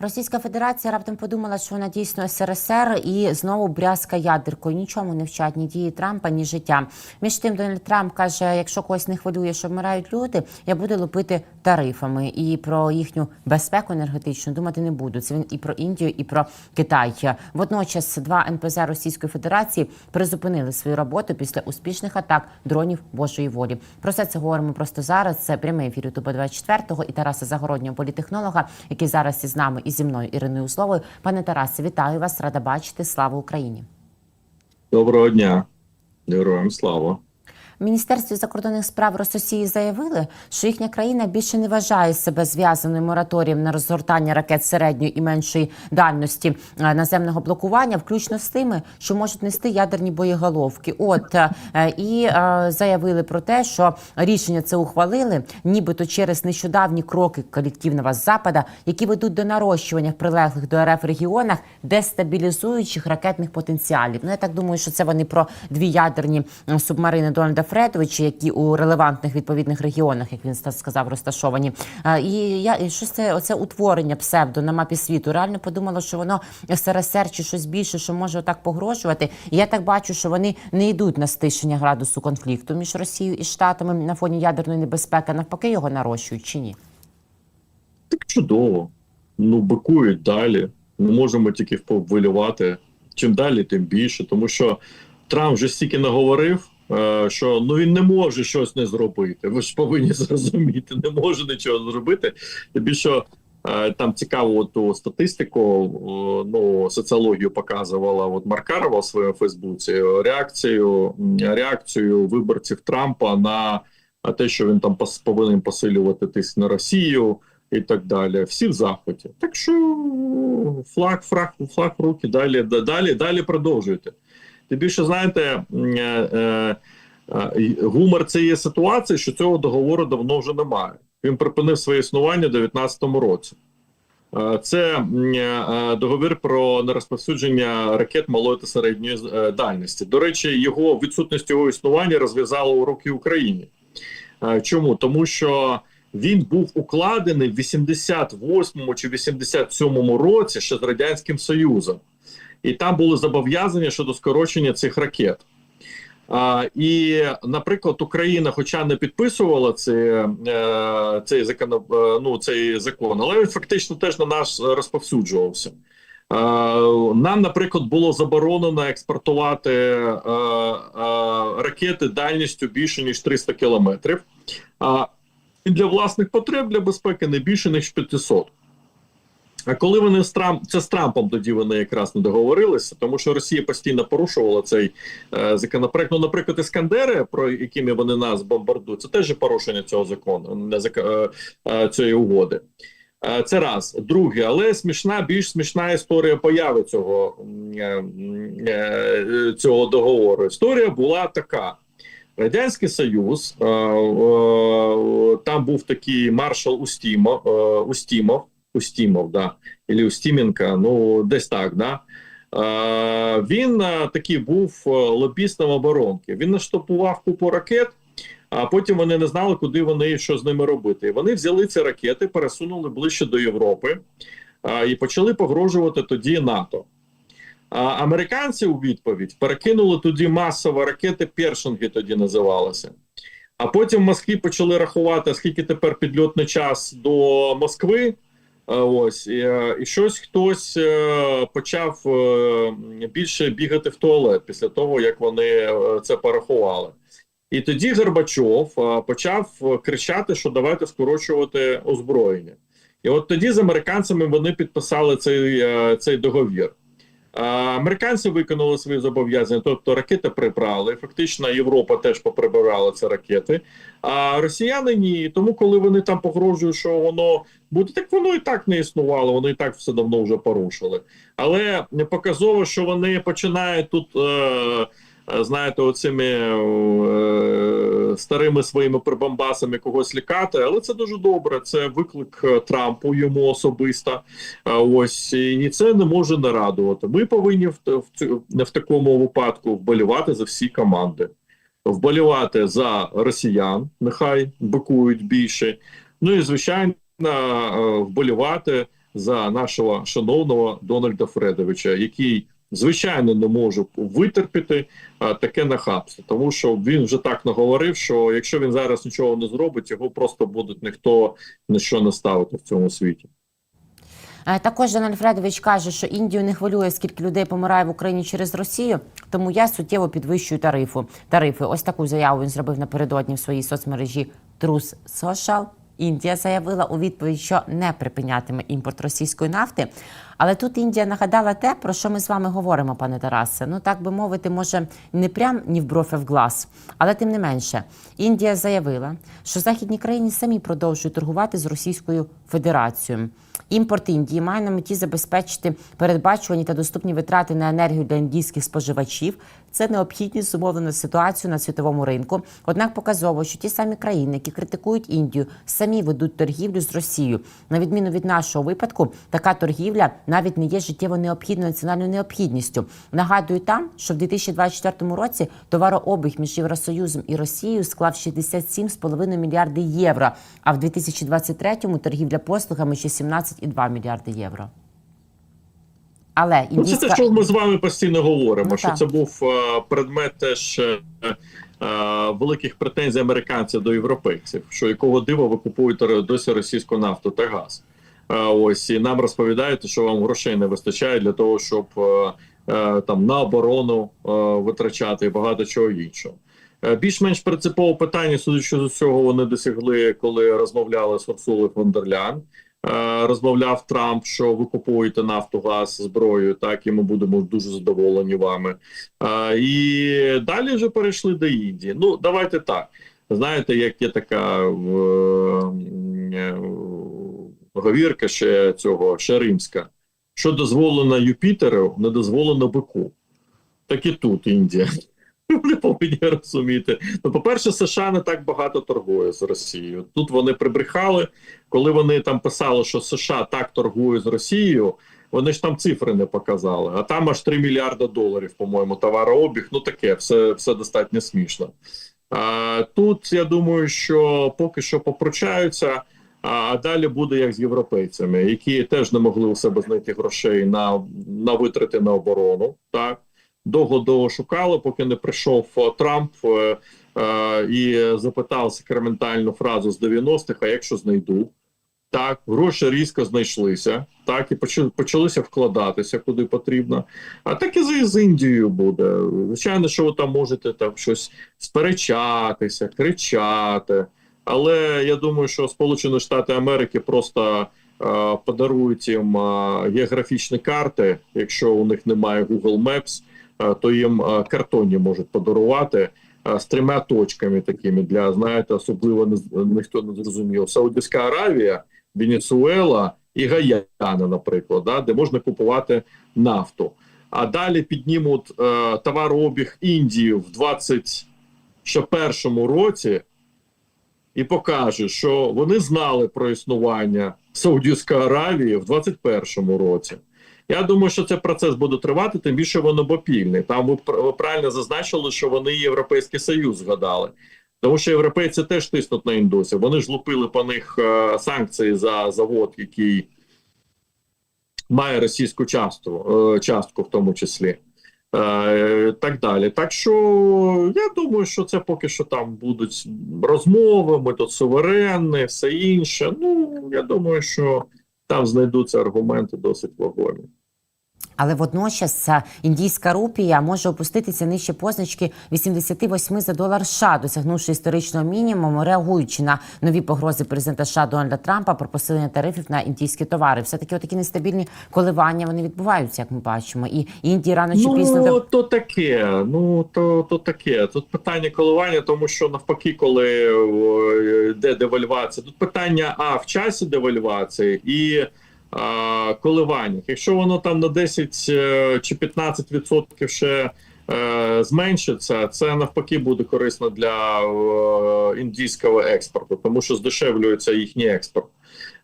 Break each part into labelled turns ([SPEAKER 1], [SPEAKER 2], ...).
[SPEAKER 1] Російська Федерація раптом подумала, що вона дійсно СРСР і знову брязка ядеркою. Нічому не вчать ні дії Трампа, ні життя. Між тим, Дональд Трамп каже: якщо когось не хвилює, що вмирають люди, я буду лупити тарифами. І про їхню безпеку енергетичну думати не буду. Це він і про Індію, і про Китай. Водночас два НПЗ Російської Федерації призупинили свою роботу після успішних атак дронів Божої волі. Про все це говоримо просто зараз. Це прямий ефір Ютуба 24-го і Тараса Загороднього, політехнолога, який зараз із нами і зі мною Іриною Условою. Пане Тарасе, вітаю вас, рада бачити. Слава Україні.
[SPEAKER 2] Доброго дня, героям слава.
[SPEAKER 1] Міністерстві закордонних справ Росії заявили, що їхня країна більше не вважає себе зв'язаною мораторієм на розгортання ракет середньої і меншої дальності е, наземного блокування, включно з тими, що можуть нести ядерні боєголовки. От е, і е, заявили про те, що рішення це ухвалили, нібито через нещодавні кроки колективного запада, які ведуть до нарощування в прилеглих до РФ регіонах дестабілізуючих ракетних потенціалів. Ну я так думаю, що це вони про дві ядерні субмарини Дональда Фредовича, які у релевантних відповідних регіонах, як він сказав, розташовані. І я і що це оце утворення псевдо на мапі світу. Реально подумала, що воно СРСР чи щось більше, що може отак погрожувати. І я так бачу, що вони не йдуть на стишення градусу конфлікту між Росією і Штатами на фоні ядерної небезпеки, навпаки його нарощують чи ні?
[SPEAKER 2] Так чудово. Ну, бикують далі. Ми можемо тільки повилювати. Чим далі, тим більше. Тому що Трамп вже стільки наговорив, що ну він не може щось не зробити. Ви ж повинні зрозуміти, не може нічого зробити. Тобі що е, там цікаво ту статистику, ну соціологію показувала от Маркарова в своєму Фейсбуці. Реакцію реакцію виборців Трампа на те, що він там повинен посилювати тиск на Росію і так далі. Всі в захваті. Так що флаг, флаг, флаг руки, далі, да- далі, далі продовжуйте. Тим більше, знаєте, е, е, е, гумор цієї ситуації, що цього договору давно вже немає. Він припинив своє існування у 2019 році. Це договір про нерозповсюдження ракет малої та середньої дальності. До речі, його відсутність його існування розв'язала уроки Україні. Чому? Тому що він був укладений в 88-му чи 87-му році ще з Радянським Союзом, і там були зобов'язання щодо скорочення цих ракет. А, і, наприклад, Україна, хоча не підписувала це, цей закон, е, ну, цей закон, але він фактично теж на нас розповсюджувався. Нам, наприклад, було заборонено експортувати е, е, ракети дальністю більше ніж 300 кілометрів. А для власних потреб для безпеки не більше ніж 500. А коли вони з Трамп, це з Трампом тоді вони якраз не договорилися, тому що Росія постійно порушувала цей е, законопроект. Ну, наприклад, іскандери, про якими вони нас бомбардують, це теж порушення цього закону, е, е, цієї угоди. Е, Це раз. Друге, але смішна, більш смішна історія появи цього, е, е, цього договору. Історія була така. Радянський Союз, е, е, там був такий маршал Устімов, е, Устімов, Устімов, да, або Устіменка, ну десь так, да. Е, він такий був е, лобістом оборонки. Він наштопував купу ракет, а потім вони не знали, куди вони і що з ними робити. Вони взяли ці ракети, пересунули ближче до Європи е, і почали погрожувати тоді НАТО. А американці у відповідь перекинули тоді масово ракети Першинги тоді називалося. А потім в Москві почали рахувати, скільки тепер підльотний час до Москви. Е, Ось і, е, і щось хтось е, почав більше бігати в туалет після того, як вони це порахували. І тоді Горбачов почав кричати, що давайте скорочувати озброєння. І от тоді з американцями вони підписали цей, цей договір. Американці виконали свої зобов'язання, тобто ракети прибрали. Фактично, Європа теж поприбирала ці ракети. А росіяни ні. Тому, коли вони там погрожують, що воно буде, так воно і так не існувало. Вони і так все давно вже порушили. Але показово, що вони починають тут. Е- е, Знаєте, оцими е, старими своїми прибамбасами когось лякати, але це дуже добре. Це виклик е, Трампу йому особисто. Ось і це не може не радувати. Ми повинні в, в, в такому випадку вболівати за всі команди, вболівати за росіян, нехай бикують більше. Ну і звичайно, е, вболівати за нашого шановного Дональда Фредовича, який звичайно не може витерпіти а, таке нахабство, тому що він вже так наговорив, що якщо він зараз нічого не зробить, його просто будуть ніхто на що не ставити в цьому світі.
[SPEAKER 1] Е, Також Дональд Фредович каже, що Індію не хвилює, скільки людей помирає в Україні через Росію, тому я суттєво підвищую тарифу. Тарифи. Ось таку заяву він зробив напередодні в своїй соцмережі Trus Social. Індія заявила у відповідь, що не припинятиме імпорт російської нафти. Але тут Індія нагадала те, про що ми з вами говоримо, пане Тарасе. Ну так би мовити, може не прям ні в бровь, в глаз. Але тим не менше, Індія заявила, що західні країни самі продовжують торгувати з Російською Федерацією. Імпорт Індії має на меті забезпечити передбачувані та доступні витрати на енергію для індійських споживачів. Це необхідність зумовлено ситуацію на світовому ринку. Однак показово, що ті самі країни, які критикують Індію, самі ведуть торгівлю з Росією. На відміну від нашого випадку, така торгівля навіть не є життєво необхідною національною необхідністю. Нагадую там, що в 2024 році товарообіг між Євросоюзом і Росією склав 67,5 мільярди євро, а в 2023 торгівля послугами ще 17,2 мільярди євро. Але
[SPEAKER 2] Ну, це те, що ми з вами постійно говоримо.
[SPEAKER 1] Ну,
[SPEAKER 2] що
[SPEAKER 1] так.
[SPEAKER 2] це був е, предмет теж е, е, великих претензій американців до європейців, що якого дива ви купуєте досі російську нафту та газ. Е, ось і нам розповідають, що вам грошей не вистачає для того, щоб е, е, там на оборону витрачати і багато чого іншого. Більш-менш принципове питання, судячи з усього, вони досягли, коли розмовляли з Урсулою фон Розмовляв Трамп, що ви купуєте нафту, газ, зброю, так і ми будемо дуже задоволені вами. І далі вже перейшли до Індії. Ну, давайте так. Знаєте, як є така говірка ще цього, ще римська. Що дозволено Юпітеру, не дозволено бику. Так і тут Індія. Вони повинні розуміти. Ну, по-перше, США не так багато торгує з Росією. Тут вони прибрехали, коли вони там писали, що США так торгує з Росією. Вони ж там цифри не показали, а там аж 3 мільярди доларів, по-моєму, товарообіг. Ну таке, все, все достатньо смішно. А, тут я думаю, що поки що попрочаються, а далі буде як з європейцями, які теж не могли у себе знайти грошей на, на витрати на оборону. Так довго довго шукали, поки не прийшов е, Трамп е, е, і запитав сакраментальну фразу з 90-х, а якщо знайду. Так, гроші різко знайшлися, так і почали, почалися вкладатися куди потрібно. А так і з, з Індією буде. Звичайно, що ви там можете там щось сперечатися, кричати. Але я думаю, що Сполучені Штати Америки просто е, подарують їм е, географічні карти. Якщо у них немає Google Maps, е, то їм е, картонні можуть подарувати е, з трьома точками такими для знаєте, особливо не, ніхто не зрозумів. Саудівська Аравія, Венесуела і Гаяна, наприклад, да, де можна купувати нафту. А далі піднімуть е, товарообіг Індії в 2021 році і покажуть, що вони знали про існування Саудівської Аравії в 2021 році. Я думаю, що цей процес буде тривати, тим більше воно бопільний. Там ви, ви правильно зазначили, що вони Європейський Союз згадали. Тому що європейці теж тиснуть на індусів. Вони ж лупили по них е, санкції за завод, який має російську частку, е, частку в тому числі. Е, так далі. Так що я думаю, що це поки що там будуть розмови, ми тут суверенні, все інше. Ну я думаю, що там знайдуться аргументи досить вагомі.
[SPEAKER 1] Але водночас е, індійська рупія може опуститися нижче позначки 88 за долар США, досягнувши історичного мінімуму, реагуючи на нові погрози президента США Дональда Трампа про посилення тарифів на індійські товари. Все таки такі нестабільні коливання вони відбуваються, як ми бачимо. І Індії рано чи пізно
[SPEAKER 2] Ну, то таке. Ну то, то таке. Тут питання коливання, тому що навпаки, коли о, йде девальвація, тут питання а в часі девальвації і коливаннях. Якщо воно там на 10 е, чи 15% ще е, зменшиться, це навпаки буде корисно для е, індійського експорту, тому що здешевлюється їхній експорт.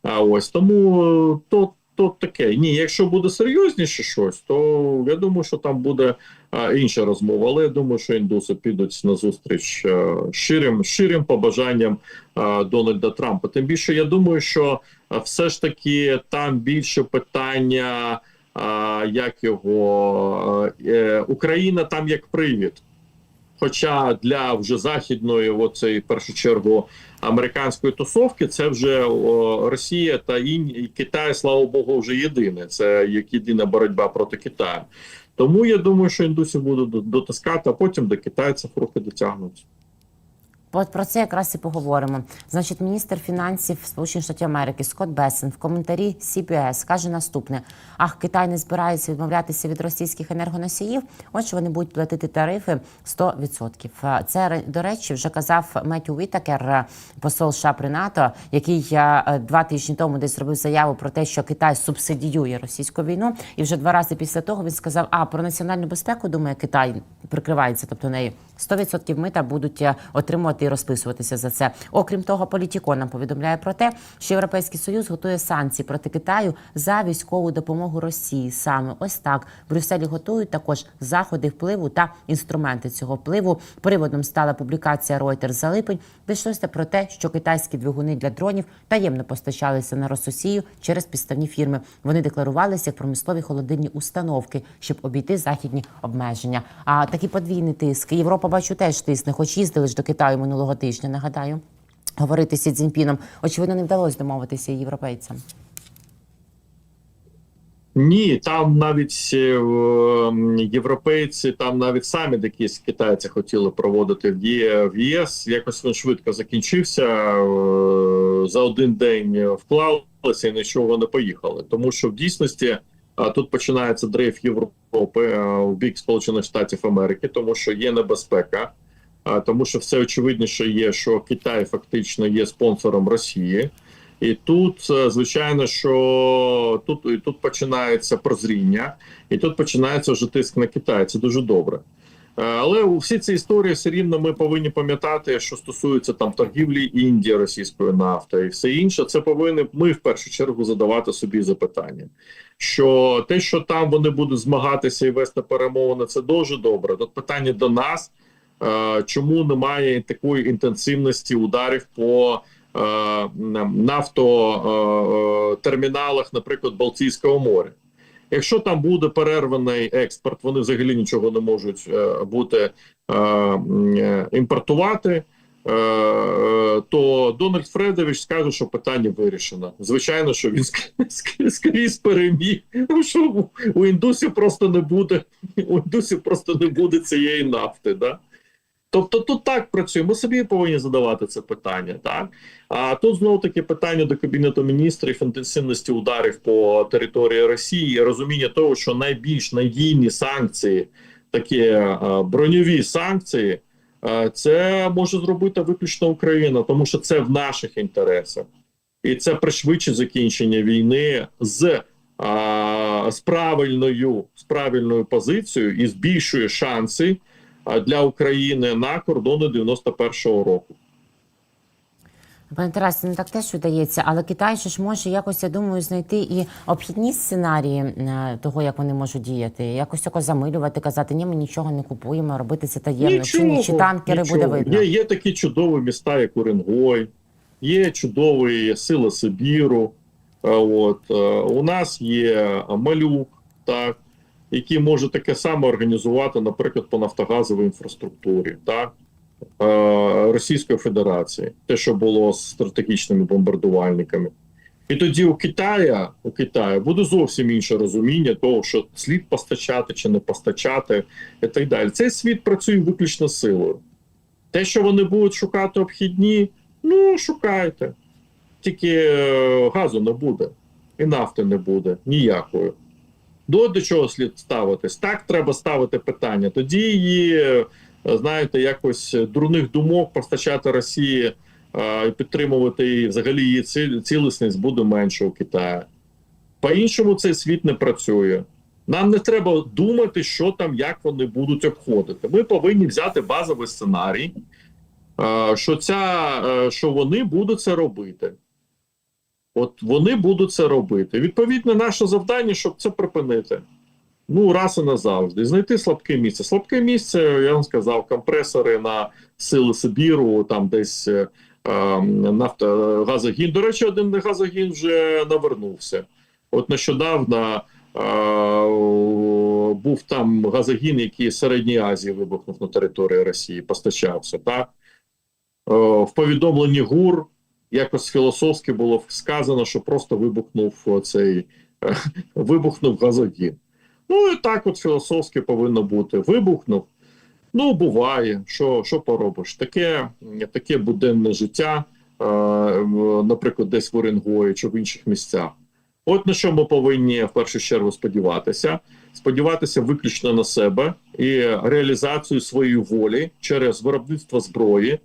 [SPEAKER 2] А ось тому то то таке. Ні, якщо буде серйозніше щось, то я думаю, що там буде інша розмова. Але я думаю, що індуси підуть на зустріч а, щирим, щирим побажанням Дональда Трампа. Тим більше я думаю, що все ж таки там більше питання, як його е, Україна там як привід. Хоча для вже західної, оцей першу чергу американської тусовки, це вже о, Росія та Ін... Китай, слава Богу, вже єдине. Це як єдина боротьба проти Китаю. Тому я думаю, що індусів будуть дотискати, а потім до китайців руки дотягнуться.
[SPEAKER 1] Про це якраз і поговоримо. Значить, міністр фінансів Сполучених Штатів Америки Скотт Бесен в коментарі CBS каже наступне: ах, Китай не збирається відмовлятися від російських енергоносіїв. Отже, вони будуть платити тарифи 100%. Е, Це до речі, вже казав Меттю Вітакер, е, посол США при НАТО, який е, два тижні тому десь зробив заяву про те, що Китай субсидіює російську війну. І вже два рази після того він сказав: А про національну безпеку думає Китай прикривається, тобто нею 100% мита будуть отримувати і розписуватися за це. Окрім того, політіко нам повідомляє про те, що Європейський Союз готує санкції проти Китаю за військову допомогу Росії. Саме ось так Брюсселі готують також заходи впливу та інструменти цього впливу. Приводом стала публікація Reuters за липень, де про те, що китайські двигуни для дронів таємно постачалися на Рососію через підставні фірми. Вони декларувалися як промислові холодильні установки, щоб обійти західні обмеження. А такий подвійний тиск. Європа бачу теж тисне, хоч їздили ж до Китаю минулого тижня. Нагадаю, говорити з Цзіньпіном. Очевидно, не вдалося домовитися європейцям.
[SPEAKER 2] Ні, там навіть е, європейці, там навіть самі якісь китайці хотіли проводити в ЄС. Якось він швидко закінчився. е, За один день вклалися і нічого не поїхали. Тому що в дійсності а, тут починається дрейф Європи е, в бік Сполучених Штатів Америки, тому що є небезпека, тому що все очевидніше є, що Китай фактично є спонсором Росії. І тут, е, звичайно, що тут, і тут починається прозріння, і тут починається вже тиск на Китай. Це дуже добре. Е, Але у всі ці історії все рівно ми повинні пам'ятати, що стосується там торгівлі Індії російською нафтою і все інше. Це повинні ми в першу чергу задавати собі запитання. Що те, що там вони будуть змагатися і вести перемовини, це дуже добре. Тут питання до нас, чому немає такої інтенсивності ударів по е, нафтотерміналах, наприклад, Балтійського моря. Якщо там буде перерваний експорт, вони взагалі нічого не можуть е, бути е, е, імпортувати. е, е, То Дональд Фредович скаже, що питання вирішено. Звичайно, що він ск- ск- скрізь переміг. Ну що у- індусів просто не буде, у індусів просто не буде цієї нафти. Да? Тобто тут так працює. Ми собі повинні задавати це питання. Так а тут знову таки питання до кабінету міністрів інтенсивності ударів по території Росії, і розуміння того, що найбільш надійні санкції, такі е, броньові санкції, е, це може зробити виключно Україна, тому що це в наших інтересах, і це пришвидшить закінчення війни з. а, З правильною з правильною позицією і збільшує шанси для України на кордони 91-го року.
[SPEAKER 1] Пане Тарасе, не так теж видається, але Китай же ж може якось, я думаю, знайти і обхідні сценарії е, того, як вони можуть діяти, якось тако замилювати, казати, ні, ми нічого не купуємо, робити це таємно, чи ні, чи танкери
[SPEAKER 2] нічого.
[SPEAKER 1] буде видно.
[SPEAKER 2] Є, є такі чудові міста, як Уренгой, є чудові сили Сибіру. Е, От е, у нас є малюк, так який може таке саме організувати, наприклад, по нафтогазовій інфраструктурі, так е, Російської Федерації, те, що було з стратегічними бомбардувальниками. І тоді у Китая у Китаю буде зовсім інше розуміння того, що слід постачати чи не постачати, і так далі. Цей світ працює виключно силою. Те, що вони будуть шукати обхідні, ну шукайте. Тільки е, газу не буде, і нафти не буде ніякої. До, до чого слід ставитись? Так треба ставити питання. Тоді її, е, знаєте, якось дурних думок постачати Росії е, і підтримувати її, взагалі її цілісність буде менше у Китаї. По-іншому цей світ не працює. Нам не треба думати, що там, як вони будуть обходити. Ми повинні взяти базовий сценарій, е, що, ця, що вони будуть це робити. От вони будуть це робити. Відповідно, наше завдання, щоб це припинити. Ну, раз і назавжди. Знайти слабке місце. Слабке місце, я вам сказав, компресори на сили Сибіру, там десь е, е, нафта, газогін. До речі, один газогін вже навернувся. От нещодавно е, був там газогін, який з Середньої Азії вибухнув на території Росії, постачався. Так? Е, в повідомленні ГУР якось філософськи було сказано, що просто вибухнув цей е, вибухнув газогін. Ну і так от філософськи повинно бути. Вибухнув. Ну, буває, що що поробиш? Таке таке буденне життя, е, наприклад, десь в Оренгої чи в інших місцях. От на що ми повинні в першу чергу сподіватися. Сподіватися виключно на себе і реалізацію своєї волі через виробництво зброї,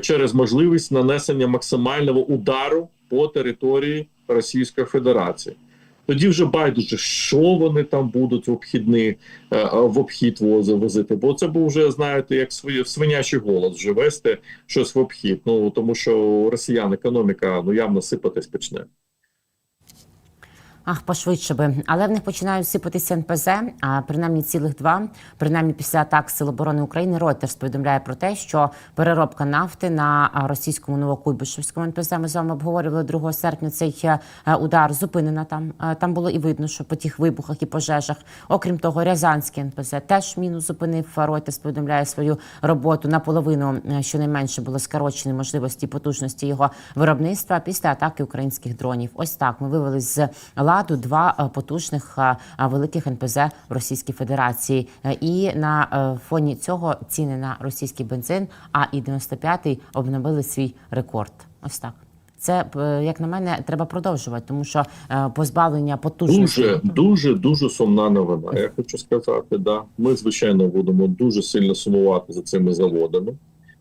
[SPEAKER 2] через можливість нанесення максимального удару по території Російської Федерації. Тоді вже байдуже, що вони там будуть в обхідний е, в обхід вози возити. Бо це був вже знаєте, як свинячий голос вже вести щось в обхід. Ну тому що росіян економіка ну явно сипатись почне.
[SPEAKER 1] Ах, пошвидше би. Але в них починають сипатися НПЗ, а принаймні цілих два. Принаймні після атак Сил оборони України Reuters повідомляє про те, що переробка нафти на російському новокуйбишевському НПЗ. Ми з вами обговорювали 2 серпня цей е, удар зупинена там. Е, Там було і видно, що по тих вибухах і пожежах. Окрім того, Рязанський НПЗ теж міну зупинив. Reuters повідомляє свою роботу наполовину, е, щонайменше було скорочені можливості потужності його виробництва після атаки українських дронів. Ось так ми вивели з ладу два е, потужних е, е, великих НПЗ в Російській Федерації. І на фоні цього ціни на російський бензин, а і 95-й обновили свій рекорд. Ось так. Це як на мене треба продовжувати, тому що позбавлення потужності
[SPEAKER 2] Дуже, дуже, дуже сумна новина. Я хочу сказати, да. Ми, звичайно, будемо дуже сильно сумувати за цими заводами.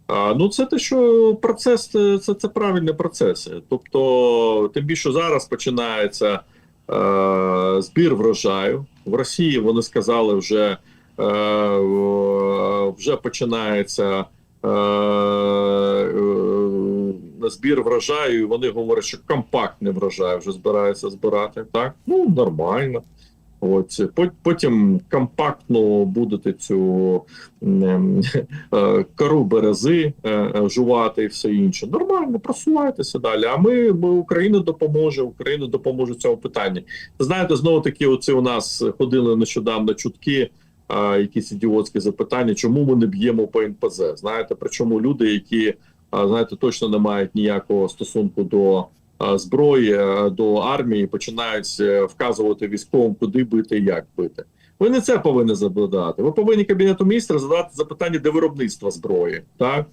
[SPEAKER 2] А, ну, це те, що процес це, це, правильні процеси. Тобто, тим більше зараз починається збір врожаю. В Росії вони сказали, вже, е, е, вже починається. Е, е, збір врожаю, і вони говорять, що компактний врожай вже збираються збирати. Так, ну нормально. От потім компактно будете цю ем, е, кору берези е, е, жувати і все інше. Нормально, просувайтеся далі. А ми, ми Україна допоможе, Україна допоможе цьому питанні. Знаєте, знову таки, оці у нас ходили нещодавно чутки. Якісь ідіотські запитання, чому ми не б'ємо по НПЗ? Знаєте, причому люди, які знаєте, точно не мають ніякого стосунку до зброї, до армії, починають е, вказувати військовим, куди бити і як бити. Ви не це повинні задати. Ви повинні кабінету міністра задати запитання, де виробництво зброї, так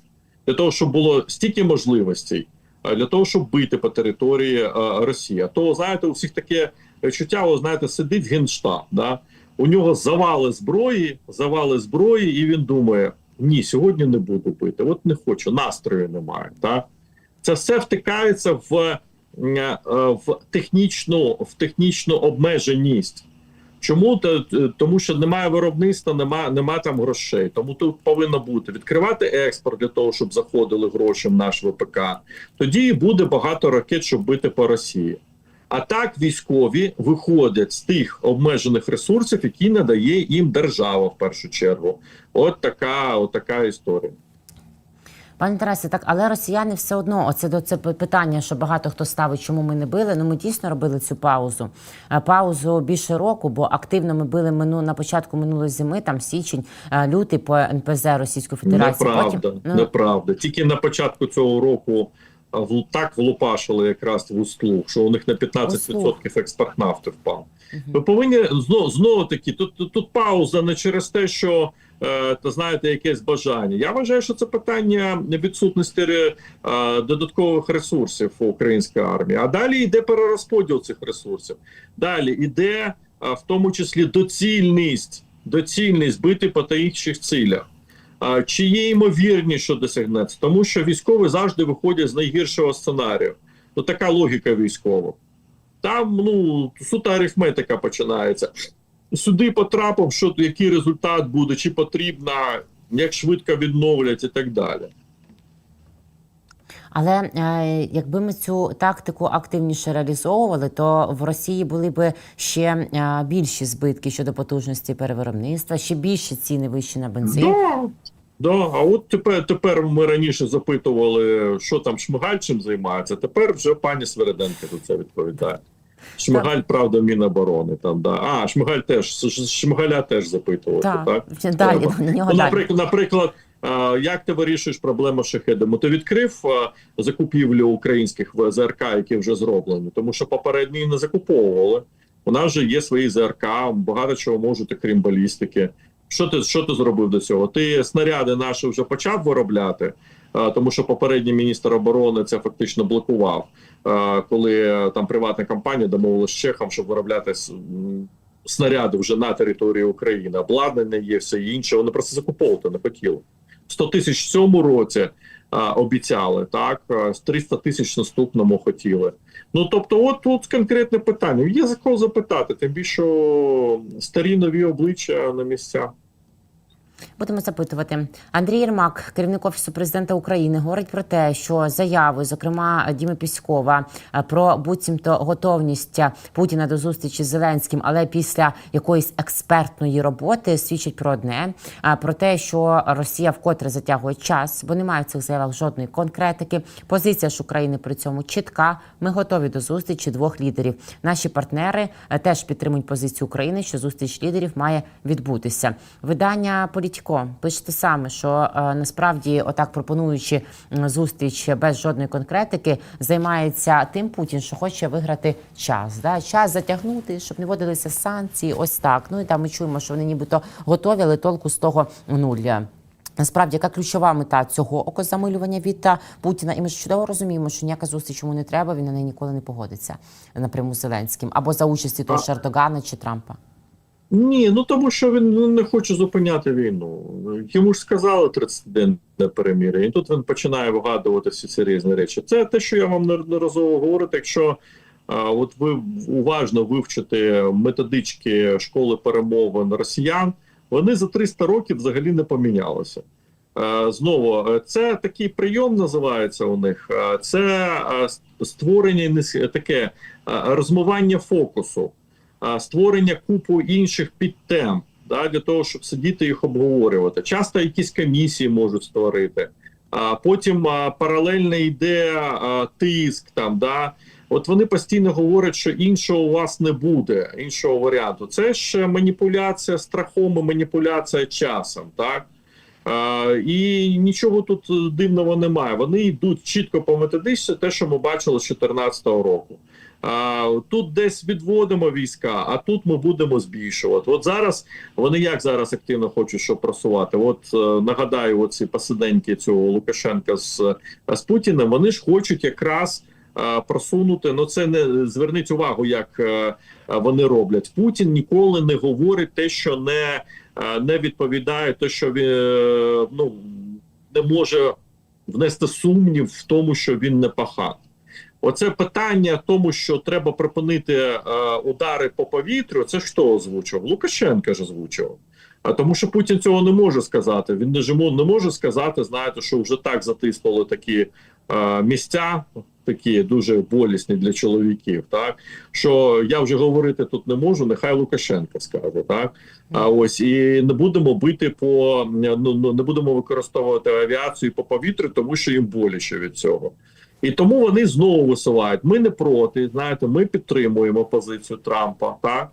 [SPEAKER 2] для того, щоб було стільки можливостей, для того, щоб бити по території а, Росії. То знаєте, у всіх таке відчуття, о, знаєте, сидить генштаб. Да? У нього завали зброї, завали зброї, і він думає: ні, сьогодні не буду бити. От не хочу, настрою немає. Так? Це все втикається в, е, е, в технічну в технічну обмеженість. Чому Та- тому, що немає виробництва, немає, немає там грошей. Тому тут повинно бути відкривати експорт для того, щоб заходили гроші в наш ВПК. Тоді буде багато ракет, щоб бити по Росії. А так військові виходять з тих обмежених ресурсів, які надає їм держава в першу чергу. От така, от така історія.
[SPEAKER 1] Пане Тарасе, так але росіяни все одно, оце до це питання, що багато хто ставить, чому ми не били. Ну ми дійсно робили цю паузу. Е, Паузу більше року, бо активно ми били мину на початку минулої зими, там січень, е, лютий по НПЗ Російської Федерації.
[SPEAKER 2] Неправда,
[SPEAKER 1] Потім ну,
[SPEAKER 2] неправда. Тільки на початку цього року в- так влупашили якраз в услуг, що у них на 15% експорт нафти впав. Ви повинні знову знову таки тут, тут тут пауза не через те, що е, та знаєте, якесь бажання. Я вважаю, що це питання відсутності е, додаткових ресурсів української армії. А далі йде перерозподіл цих ресурсів. Далі йде е, в тому числі доцільність, доцільність бити по та цілях. Чи є ймовірність, що досягнеться? Тому що військові завжди виходять з найгіршого сценарію. Ну така логіка військова. Там ну сута арифметика починається. Сюди потрапив, що який результат буде, чи потрібно, як швидко відновлять і так далі.
[SPEAKER 1] Але е, якби ми цю тактику активніше реалізовували, то в Росії були б ще е, більші збитки щодо потужності перевиробництва, ще більші ціни вищі на бензин.
[SPEAKER 2] Да, да. А от тепер, тепер ми раніше запитували, що там Шмигаль чим займається. Тепер вже пані Свереденко за це відповідає. Шмигаль, правда, Міноборони там, да. А, Шмигаль теж, Шмигаля теж запитували, так?
[SPEAKER 1] Так, далі на нього
[SPEAKER 2] Ну, наприклад, наприклад, як ти вирішуєш проблему з шахедами? Ти відкрив закупівлю українських ЗРК, які вже зроблені, тому що попередні не закуповували. У нас же є свої ЗРК, багато чого можуть, крім балістики. Що ти що ти зробив до цього? Ти снаряди наші вже почав виробляти, тому що попередній міністр оборони це фактично блокував, коли е, там приватна компанія домовилася з Чехом, щоб виробляти снаряди вже на території України. Обладнання є все інше. Вони просто закуповувати не хотіли. 100 тисяч в цьому році а, обіцяли, так а, 300 тисяч наступному хотіли. Ну тобто, от тут конкретне питання. Є за кого запитати, тим більше старі нові обличчя на місцях.
[SPEAKER 1] Будемо запитувати. Андрій Єрмак, керівник офісу президента України, говорить про те, що заяви, зокрема Діми Піськова, е, про буцімто готовність Путіна до зустрічі з Зеленським, але після якоїсь експертної роботи свідчить про одне: е, про те, що Росія вкотре затягує час, бо немає в цих заявах жодної конкретики. Позиція ж України при цьому чітка. Ми готові до зустрічі двох лідерів. Наші партнери е, теж підтримують позицію України, що зустріч лідерів має відбутися. Видання Політіко пишете саме, що е, насправді, отак пропонуючи зустріч без жодної конкретики, займається тим Путін, що хоче виграти час. Да? Час затягнути, щоб не вводилися санкції. Ось так. Ну і там ми чуємо, що вони нібито готові, але толку з того нуля. Насправді, яка ключова мета цього окозамилювання від Путіна, і ми ж чудово розуміємо, що ніяка зустріч йому не треба, він на неї ніколи не погодиться напряму з Зеленським або за участі того Ердогана чи Трампа.
[SPEAKER 2] Ні, ну тому що він ну, не хоче зупиняти війну. Йому ж сказали 30-денне перемір'я, і тут він починає вигадувати всі ці різні речі. Це те, що я вам неодноразово говорю. Якщо а, от ви уважно вивчите методички школи перемовин росіян, вони за 300 років взагалі не помінялися. Е, Знову, е, це такий прийом називається у них. Це створення таке розмивання фокусу а, створення купу інших підтем да, для того, щоб сидіти їх обговорювати. Часто якісь комісії можуть створити. А потім а, паралельно йде а, тиск там. Да. От вони постійно говорять, що іншого у вас не буде, іншого варіанту. Це ж маніпуляція страхом і маніпуляція часом, так? А, і нічого тут е, дивного немає. Вони йдуть чітко по методичці, те, що ми бачили з 2014 року. А, тут десь відводимо війська, а тут ми будемо збільшувати. От зараз вони як зараз активно хочуть що просувати. От е, нагадаю, оці посиденьки цього Лукашенка з, е, з Путіним. Вони ж хочуть якраз е, просунути. Ну це не зверніть увагу, як вони роблять. Путін ніколи не говорить те, що не, не відповідає, те, що він ну не може внести сумнів в тому, що він не пахат. Оце питання тому, що треба припинити е, удари по повітрю. Це хто озвучив? Лукашенко ж озвучив. А тому, що Путін цього не може сказати. Він не жому не може сказати, знаєте, що вже так затиснули такі е, місця, такі дуже болісні для чоловіків. Так що я вже говорити тут не можу. Нехай Лукашенко скаже, так а ось і не будемо бити по ну ну, не будемо використовувати авіацію по повітрю, тому що їм боляче від цього. І тому вони знову висувають. Ми не проти, знаєте, ми підтримуємо позицію Трампа, так.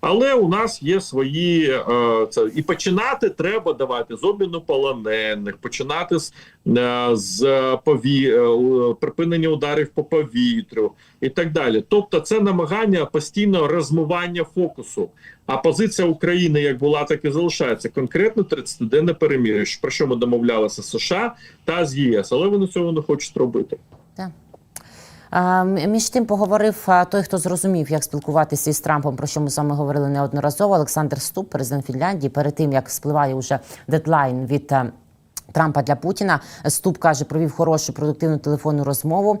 [SPEAKER 2] Але у нас є свої е, це і починати треба давати з обміну полонених, починати з, е, з пові, е, припинення ударів по повітрю і так далі. Тобто, це намагання постійного розмивання фокусу. А позиція України як була, так і залишається конкретно 30-денне перемір'я, про що ми домовлялися з США та з ЄС, але вони цього не хочуть робити.
[SPEAKER 1] Так. Між тим поговорив той, хто зрозумів, як спілкуватися із Трампом, про що ми з вами говорили неодноразово. Олександр Ступ, президент Фінляндії, перед тим як спливає уже дедлайн від. Трампа для Путіна Ступ каже, провів хорошу продуктивну телефонну розмову